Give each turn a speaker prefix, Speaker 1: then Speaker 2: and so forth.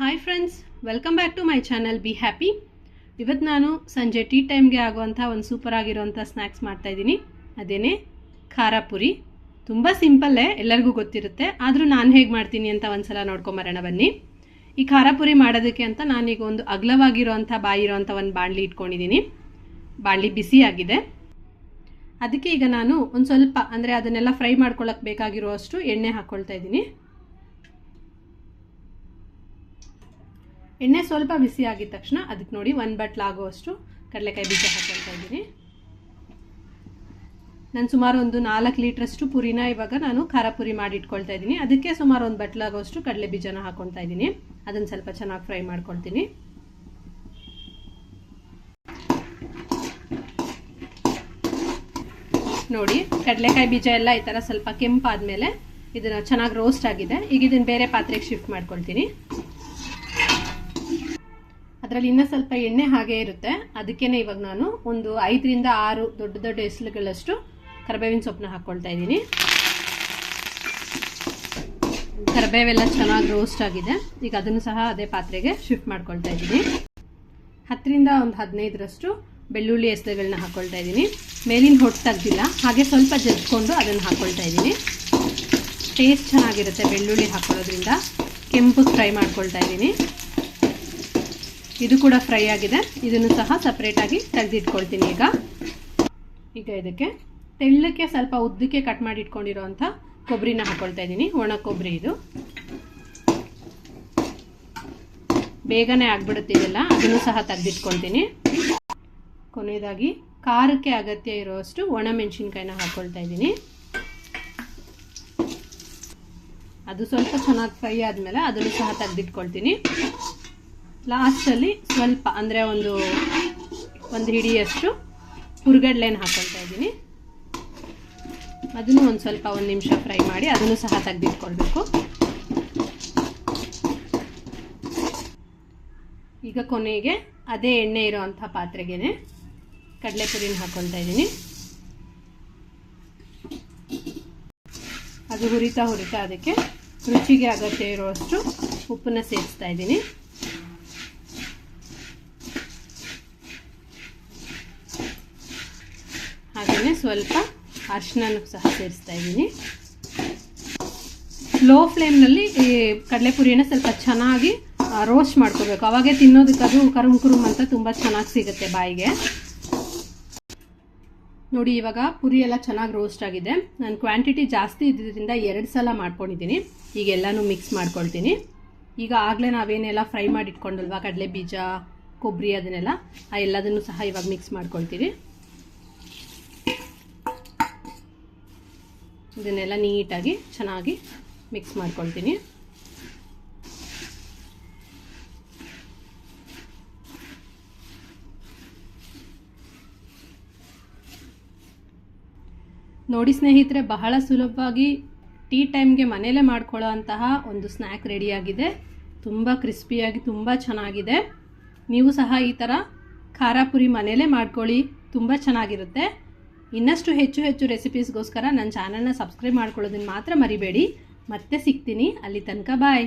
Speaker 1: Hi friends welcome back to my channel be happy ಇವತ್ತು ನಾನು ಸಂಜೆ ಟೀ ಟೈಮ್ಗೆ ಆಗುವಂಥ ಒಂದು ಸೂಪರ್ ಆಗಿರುವಂಥ ಸ್ನ್ಯಾಕ್ಸ್ ಮಾಡ್ತಾಯಿದ್ದೀನಿ ಅದೇನೇ? ಖಾರ ಪುರಿ. ತುಂಬ ಸಿಂಪಲ್ಲೇ ಎಲ್ಲರಿಗೂ ಗೊತ್ತಿರುತ್ತೆ. ಆದರೂ ನಾನು ಹೇಗೆ ಮಾಡ್ತೀನಿ ಅಂತ ಒಂದು ಸಲ ನೋಡ್ಕೊಂಬರೋಣ ಬನ್ನಿ. ಈ ಖಾರ ಪುರಿ ಮಾಡೋದಕ್ಕೆ ಅಂತ ನಾನೀಗ ಒಂದು ಅಗಲವಾಗಿರೋವಂಥ ಬಾಯಿ ಇರೋಂಥ ಒಂದು ಬಾಣಲಿ ಇಟ್ಕೊಂಡಿದ್ದೀನಿ. ಬಾಣಲಿ ಬಿಸಿ ಆಗಿದೆ ಅದಕ್ಕೆ ಈಗ ನಾನು ಒಂದು ಸ್ವಲ್ಪ, ಅಂದರೆ ಅದನ್ನೆಲ್ಲ ಫ್ರೈ ಮಾಡ್ಕೊಳ್ಳೋಕೆ ಬೇಕಾಗಿರುವಷ್ಟು ಎಣ್ಣೆ ಹಾಕ್ಕೊಳ್ತಾ ಇದ್ದೀನಿ. ಎಣ್ಣೆ ಸ್ವಲ್ಪ ಬಿಸಿ ಆಗಿದ ತಕ್ಷಣ ಅದಕ್ಕೆ ನೋಡಿ ಒಂದು ಬಟ್ಲಾಗುವಷ್ಟು ಕಡಲೆಕಾಯಿ ಬೀಜ ಹಾಕೊಳ್ತಾ ಇದ್ದೀನಿ. ನಾನು ಸುಮಾರು ಒಂದು ನಾಲ್ಕು ಲೀಟ್ರಷ್ಟು ಪುರಿನ ಇವಾಗ ನಾನು ಖಾರ ಪುರಿ ಮಾಡಿ ಇಟ್ಕೊಳ್ತಾ ಇದ್ದೀನಿ. ಅದಕ್ಕೆ ಸುಮಾರು ಒಂದು ಬಟ್ಲಾಗುವಷ್ಟು ಕಡಲೆ ಬೀಜನ ಹಾಕೊಳ್ತಾ ಇದ್ದೀನಿ. ಅದನ್ನು ಸ್ವಲ್ಪ ಚೆನ್ನಾಗಿ ಫ್ರೈ ಮಾಡ್ಕೊಳ್ತೀನಿ. ನೋಡಿ, ಕಡಲೆಕಾಯಿ ಬೀಜ ಎಲ್ಲ ಈ ಥರ ಸ್ವಲ್ಪ ಕೆಂಪಾದ ಮೇಲೆ ಇದನ್ನ ಚೆನ್ನಾಗಿ ರೋಸ್ಟ್ ಆಗಿದೆ. ಈಗ ಇದನ್ನು ಬೇರೆ ಪಾತ್ರೆಗೆ ಶಿಫ್ಟ್ ಮಾಡ್ಕೊಳ್ತೀನಿ. ಅದರಲ್ಲಿ ಇನ್ನೂ ಸ್ವಲ್ಪ ಎಣ್ಣೆ ಹಾಗೆ ಇರುತ್ತೆ. ಅದಕ್ಕೇನೆ ಇವಾಗ ನಾನು ಒಂದು ಐದರಿಂದ ಆರು ದೊಡ್ಡ ದೊಡ್ಡ ಹೆಸಲುಗಳಷ್ಟು ಕರಿಬೇವಿನ ಸೊಪ್ಪನ್ನ ಹಾಕ್ಕೊಳ್ತಾ ಇದ್ದೀನಿ. ಕರಿಬೇವೆಲ್ಲ ಚೆನ್ನಾಗಿ ರೋಸ್ಟ್ ಆಗಿದೆ. ಈಗ ಅದನ್ನು ಸಹ ಅದೇ ಪಾತ್ರೆಗೆ ಶಿಫ್ಟ್ ಮಾಡ್ಕೊಳ್ತಾ ಇದ್ದೀನಿ. ಹತ್ತರಿಂದ ಒಂದು ಹದಿನೈದರಷ್ಟು ಬೆಳ್ಳುಳ್ಳಿ ಹೆಸರುಗಳನ್ನ ಹಾಕ್ಕೊಳ್ತಾ ಇದ್ದೀನಿ. ಮೇಲಿನ ಹೊಟ್ಟು ತೆಗ್ದಿಲ್ಲ. ಹಾಗೆ ಸ್ವಲ್ಪ ಜಜ್ಕೊಂಡು ಅದನ್ನು ಹಾಕ್ಕೊಳ್ತಾ ಇದ್ದೀನಿ. ಟೇಸ್ಟ್ ಚೆನ್ನಾಗಿರುತ್ತೆ ಬೆಳ್ಳುಳ್ಳಿ ಹಾಕೊಳ್ಳೋದ್ರಿಂದ. ಕೆಂಪು ಫ್ರೈ ಮಾಡ್ಕೊಳ್ತಾ ಇದ್ದೀನಿ. ಇದು ಕೂಡ ಫ್ರೈ ಆಗಿದೆ. ಇದನ್ನು ಸಹ ಸಪ್ರೇಟಾಗಿ ತೆಗೆದಿಟ್ಕೊಳ್ತೀನಿ ಈಗ. ಈಗ ಇದಕ್ಕೆ ತೆಳ್ಳಕ್ಕೆ ಸ್ವಲ್ಪ ಉದ್ದಕ್ಕೆ ಕಟ್ ಮಾಡಿ ಇಟ್ಕೊಂಡಿರೋವಂಥ ಕೊಬ್ಬರಿನ ಹಾಕ್ಕೊಳ್ತಾ ಇದ್ದೀನಿ. ಒಣ ಕೊಬ್ಬರಿ ಇದು. ಬೇಗನೆ ಆಗ್ಬಿಡುತ್ತೆ ಇದೆಲ್ಲ. ಅದನ್ನು ಸಹ ತೆಗೆದಿಟ್ಕೊಳ್ತೀನಿ. ಕೊನೆಯದಾಗಿ ಖಾರಕ್ಕೆ ಅಗತ್ಯ ಇರುವಷ್ಟು ಒಣ ಮೆಣಸಿನ್ಕಾಯಿನ ಹಾಕ್ಕೊಳ್ತಾ ಇದ್ದೀನಿ. ಅದು ಸ್ವಲ್ಪ ಚೆನ್ನಾಗಿ ಫ್ರೈ ಆದಮೇಲೆ ಅದನ್ನು ಸಹ ತೆಗೆದಿಟ್ಕೊಳ್ತೀನಿ. ಲಾಸ್ಟಲ್ಲಿ ಸ್ವಲ್ಪ, ಅಂದರೆ ಒಂದು ಒಂದು ಹಿಡಿಯಷ್ಟು ಹುರ್ಗಡ್ಲೆನ ಹಾಕೊಳ್ತಾ ಇದ್ದೀನಿ. ಅದನ್ನು ಒಂದು ಸ್ವಲ್ಪ ಒಂದು ನಿಮಿಷ ಫ್ರೈ ಮಾಡಿ ಅದನ್ನು ಸಹ ತೆಗೆದಿಟ್ಕೊಳ್ಬೇಕು. ಈಗ ಕೊನೆಗೆ ಅದೇ ಎಣ್ಣೆ ಇರೋವಂಥ ಪಾತ್ರೆಗೆ ಕಡಲೆಪುರಿನ ಹಾಕ್ಕೊಳ್ತಾ ಇದ್ದೀನಿ. ಅದು ಹುರಿತಾ ಹುರಿತಾ ಅದಕ್ಕೆ ರುಚಿಗೆ ಅಗತ್ಯ ಇರುವಷ್ಟು ಉಪ್ಪನ್ನು ಸೇರಿಸ್ತಾ ಇದ್ದೀನಿ. ಹಾಗೆಯೇ ಸ್ವಲ್ಪ ಅರಿಶಿನ ಸಹ ಸೇರಿಸ್ತಾ ಇದ್ದೀನಿ. ಲೋ ಫ್ಲೇಮ್ನಲ್ಲಿ ಈ ಕಡಲೆಪುರಿಯನ್ನು ಸ್ವಲ್ಪ ಚೆನ್ನಾಗಿ ರೋಸ್ಟ್ ಮಾಡ್ಕೋಬೇಕು. ಅವಾಗೆ ತಿನ್ನೋದಕ್ಕೆ ಅದು ಕರುಮ್ ಕುರುಮ್ ಅಂತ ತುಂಬ ಚೆನ್ನಾಗಿ ಸಿಗುತ್ತೆ ಬಾಯಿಗೆ. ನೋಡಿ, ಇವಾಗ ಪುರಿ ಎಲ್ಲ ಚೆನ್ನಾಗಿ ರೋಸ್ಟ್ ಆಗಿದೆ. ನಾನು ಕ್ವಾಂಟಿಟಿ ಜಾಸ್ತಿ ಇದ್ದಿದ್ದರಿಂದ ಎರಡು ಸಲ ಮಾಡ್ಕೊಂಡಿದ್ದೀನಿ. ಈಗ ಎಲ್ಲನೂ ಮಿಕ್ಸ್ ಮಾಡ್ಕೊಳ್ತೀನಿ. ಈಗ ಆಗಲೇ ನಾವೇನೆಲ್ಲ ಫ್ರೈ ಮಾಡಿ ಇಟ್ಕೊಂಡಲ್ವಾ ಕಡಲೆ ಬೀಜ ಕೊಬ್ಬರಿ ಅದನ್ನೆಲ್ಲ, ಆ ಎಲ್ಲದನ್ನು ಸಹ ಇವಾಗ ಮಿಕ್ಸ್ ಮಾಡ್ಕೊಳ್ತೀವಿ. ಇದನ್ನೆಲ್ಲ ನೀಟಾಗಿ ಚೆನ್ನಾಗಿ ಮಿಕ್ಸ್ ಮಾಡ್ಕೊಳ್ತೀನಿ. ನೋಡಿ ಸ್ನೇಹಿತರೆ, ಬಹಳ ಸುಲಭವಾಗಿ ಟೀ ಟೈಮ್ಗೆ ಮನೇಲೇ ಮಾಡ್ಕೊಳ್ಳೋ ಅಂತಹ ಒಂದು ಸ್ನ್ಯಾಕ್ ರೆಡಿಯಾಗಿದೆ ತುಂಬ ಕ್ರಿಸ್ಪಿಯಾಗಿ ತುಂಬ ಚೆನ್ನಾಗಿದೆ. ನೀವು ಸಹ ಈ ಥರ ಖಾರ ಪುರಿ ಮನೇಲೇ ಮಾಡ್ಕೊಳ್ಳಿ. ತುಂಬ ಚೆನ್ನಾಗಿರುತ್ತೆ. ಇನ್ನಷ್ಟು ಹೆಚ್ಚು ಹೆಚ್ಚು ರೆಸಿಪೀಸ್ಗೋಸ್ಕರ ನನ್ನ ಚಾನಲ್ನ ಸಬ್ಸ್ಕ್ರೈಬ್ ಮಾಡ್ಕೊಳ್ಳೋದನ್ನು ಮಾತ್ರ ಮರಿಬೇಡಿ. ಮತ್ತೆ ಸಿಗ್ತೀನಿ. ಅಲ್ಲಿ ತನಕ ಬಾಯ್